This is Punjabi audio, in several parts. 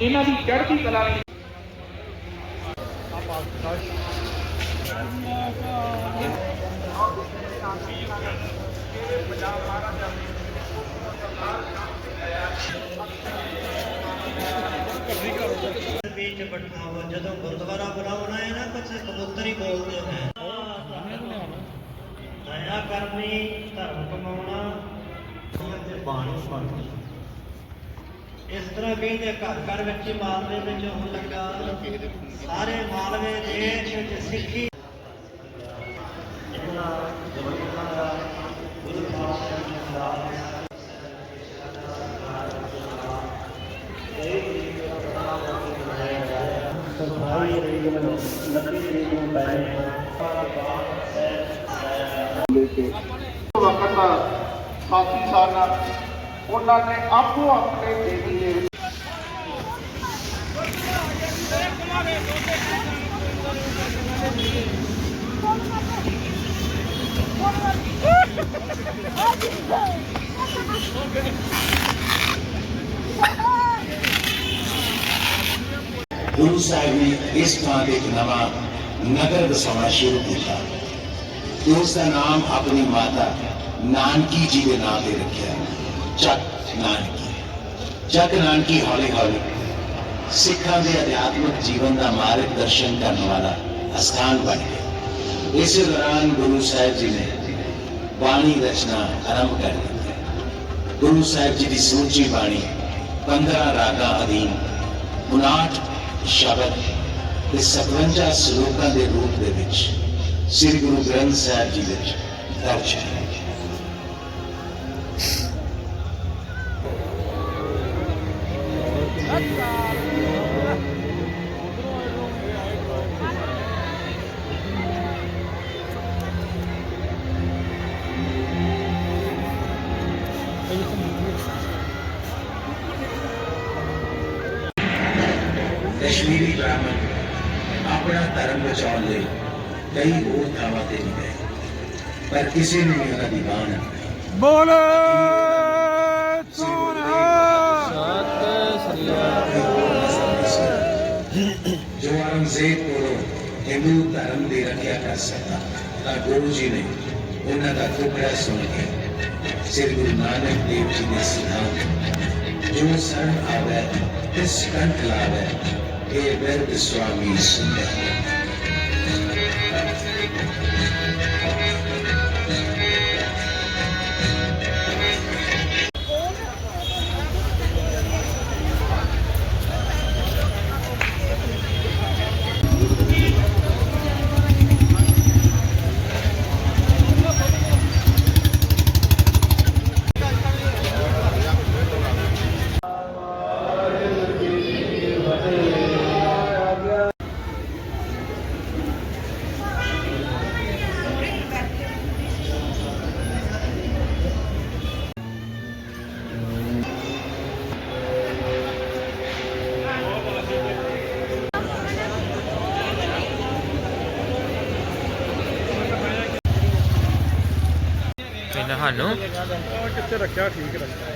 ਇਹਨਾਂ ਦੀ ਚੜ੍ਹਦੀ ਕਲਾ ਲਈ ਵਿੱਚ ਬਿਠਾਓ, ਜਦੋਂ ਗੁਰਦੁਆਰਾ ਬੁਲਾਉਣਾ ਹੈ ਨਾ ਕੁਝ ਕਬੂਤਰ ਹੀ ਬੋਲਦੇ ਹੈ ਦਇਆ ਕਰਨੀ, ਧਰਮ ਕਮਾਉਣਾ ਤੇ ਬਾਣੀ ਪੜ੍ਹਨੀ ਇਸ ਤਰ੍ਹਾਂ ਕਹਿੰਦੇ ਘਰ ਘਰ ਵਿੱਚ ਹੀ ਮਾਲਵੇ ਵਿੱਚ ਹੋਣ ਲੱਗਾ ਸਾਰੇ ਮਾਲਵੇ ਦੇਸ਼ ਵਿੱਚ ਸਿੱਖੀ ਇਹਨਾਂ ਗੁਰਮੁਖਾਂ ਦਾ ਗੁਰੂ ਪਾਤਸ਼ਾਹ ਜੀ ਦਾ ਸਰਕਾਰੀ ਰੇਡੀਓ ਨੂੰ ਨਕਲੀ ਰੇਡੀਓ ਪੈ ਵਕਤ ਦਾ ਸਾਥੀ ਸਨ ਉਹਨਾਂ ਨੇ ਆਪੋ ਆਪਣੇ ਦੇਵੀ ਦੇ ਗੁਰੂ ਸਾਹਿਬ ਨੇ ਇਸ ਥਾਂ ਤੇ ਇੱਕ ਨਵਾਂ ਨਗਰ ਵਸਾਉਣਾ ਸ਼ੁਰੂ ਕੀਤਾ ਤੇ ਉਸ ਦਾ ਨਾਮ ਆਪਣੀ ਮਾਤਾ ਨਾਨਕੀ ਜੀ ਦੇ ਨਾਮ ਤੇ ਰੱਖਿਆ ਚੱਕ ਨਾਨਕੀ। ਚੱਕ ਨਾਨਕੀ ਹੌਲੀ ਹੌਲੀ ਸਿੱਖਾਂ ਦੇ ਅਧਿਆਤਮਿਕ ਜੀਵਨ ਦਾ ਮਾਰਗ ਦਰਸ਼ਨ ਕਰਨ ਵਾਲਾ ਅਸਥਾਨ ਬਣ ਗਿਆ। ਇਸੇ ਦੌਰਾਨ ਗੁਰੂ ਸਾਹਿਬ ਜੀ ਨੇ ਬਾਣੀ ਰਚਨਾ ਆਰੰਭ ਕਰ ਦਿੱਤੀ। ਗੁਰੂ ਸਾਹਿਬ ਜੀ ਦੀ ਸੂਚੀ ਬਾਣੀ 15 ਰਾਗਾਂ ਅਧੀਨ 59 ਸ਼ਬਦ ਤੇ 57 ਸ਼ਲੋਕਾਂ ਦੇ ਰੂਪ ਦੇ ਵਿੱਚ ਸ੍ਰੀ ਗੁਰੂ ਗ੍ਰੰਥ ਸਾਹਿਬ ਜੀ ਵਿੱਚ ਦਰਜ ਹੈ। अपना धर्म बचाने लिए कई और थावा से भी गए। पर किसी ने भी उन्हें दीवान बोले जो औरंगज़ेब को हिंदू धर्म की रक्षा कर सकता तो गुरु जी ने उन्हों का टुकड़ा सुन के श्री गुरु नानक देव जी ने सिद्धांत जो सर आवे तिस कंठ लावे। Hey, Ben, this is Rami ਇਹ ਬਿਰਧ ਸਾਨੂੰ। ਕਿੱਥੇ ਰੱਖਿਆ? ਠੀਕ ਰੱਖਿਆ।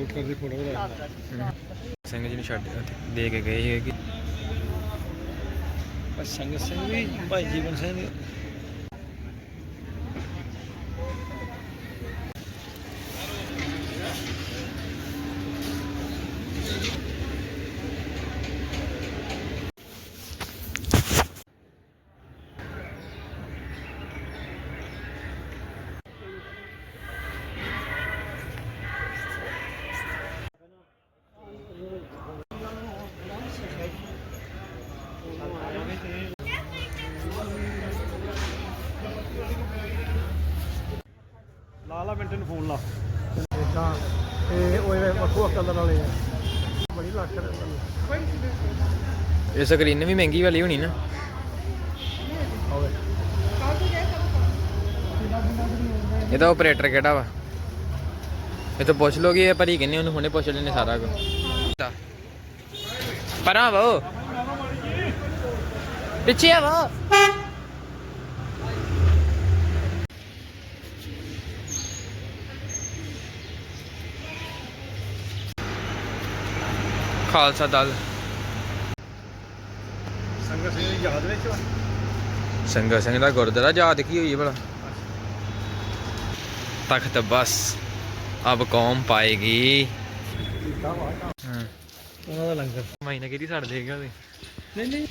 ਦੀ ਫੋਟੋ ਸਿੰਘ ਜੀ ਨੂੰ ਛੱਡ ਦੇ ਕੇ ਗਏ ਸੀ ਕਿ ਸੰਗਤ ਸਿੰਘ ਵੀ ਭਾਈ ਜੀਵਨ ਸਿੰਘ ਨੂੰ ਫੋਨ ਲਾ। ਇਦਾਂ ਤੇ ਉਹ ਇਹ ਵੱਖੋ ਕਲਰ ਵਾਲੇ ਆ। ਬੜੀ ਲੱਖ ਰੁਪਏ ਇਹ ਸਕਰੀਨ ਵੀ ਮਹਿੰਗੀ ਵਾਲੀ ਹੋਣੀ ਨਾ। ਹੋਵੇ ਇਹਦਾ ਆਪਰੇਟਰ ਕਿਹੜਾ ਵਾ? ਇਹ ਤਾਂ ਪੁੱਛ ਲੋਗੇ ਇਹ ਭਰੀ ਕਿੰਨੇ ਉਹਨੂੰ ਹੁਣੇ ਪੁੱਛ ਲੈਣੇ ਸਾਰਾ ਕੁਝ ਪਰਾਂ ਵੋ ਪਿੱਛੇ ਆ ਵੋ ਖਾਲਸਾ ਦਲ। ਸੰਗਤ ਸਿੰਘ ਦੀ ਯਾਦ ਵਿੱਚ ਵਾ। ਸੰਗਤ ਸਿੰਘ ਦਾ ਗੁਰਦੁਆਰਾ ਯਾਦ ਕੀ ਹੋਈ ਭਲਾ? ਤਖਤ ਬਸ ਅਬ ਕੌਮ ਪਾਏਗੀ। ਹਾਂ। ਉਹਨਾਂ ਦਾ ਲੰਗਰ। ਮਹੀਨਾ ਕਿਹਦੀ ਛੱਡ ਦੇਗਾ ਨਹੀਂ ਨਹੀਂ।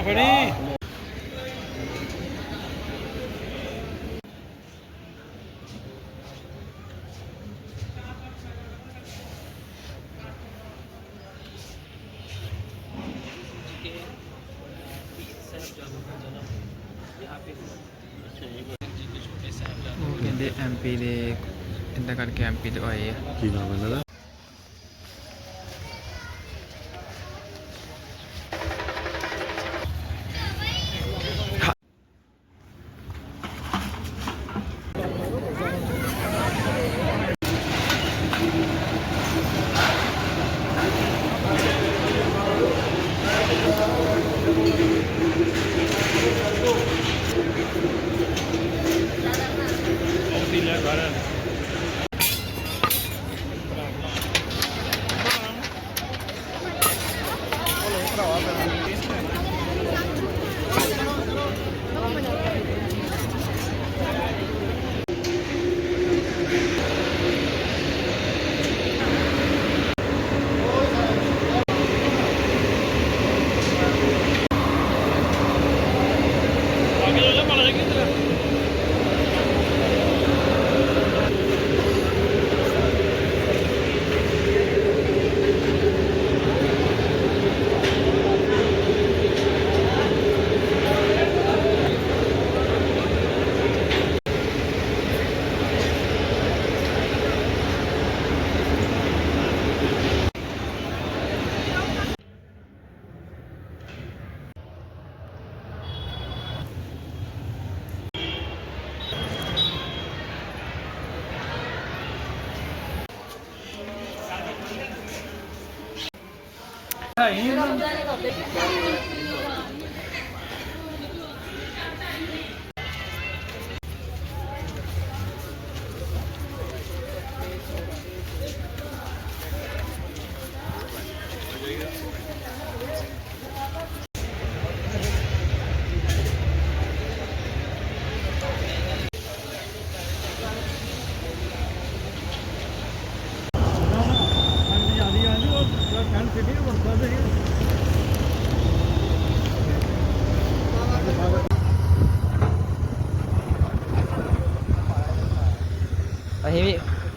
ਆ ਫੜੀ ਉਹ ਕਹਿੰਦੇ ਐਮਪੀ ਦੇ ਇੰਦਾ ਕਰਕੇ ਐਮਪੀ ਤੋਂ ਆਏ ਆ ਕੀ ਨਾਮ ਇਹਨਾਂ ਦਾ Ah, tá ótimo.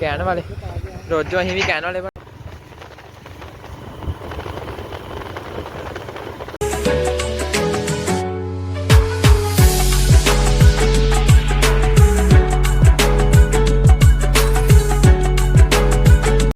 ਕਹਿਣ ਵਾਲੇ। ਰੋਜੋ ਅਸੀਂ ਵੀ ਕਹਿਣ ਵਾਲੇ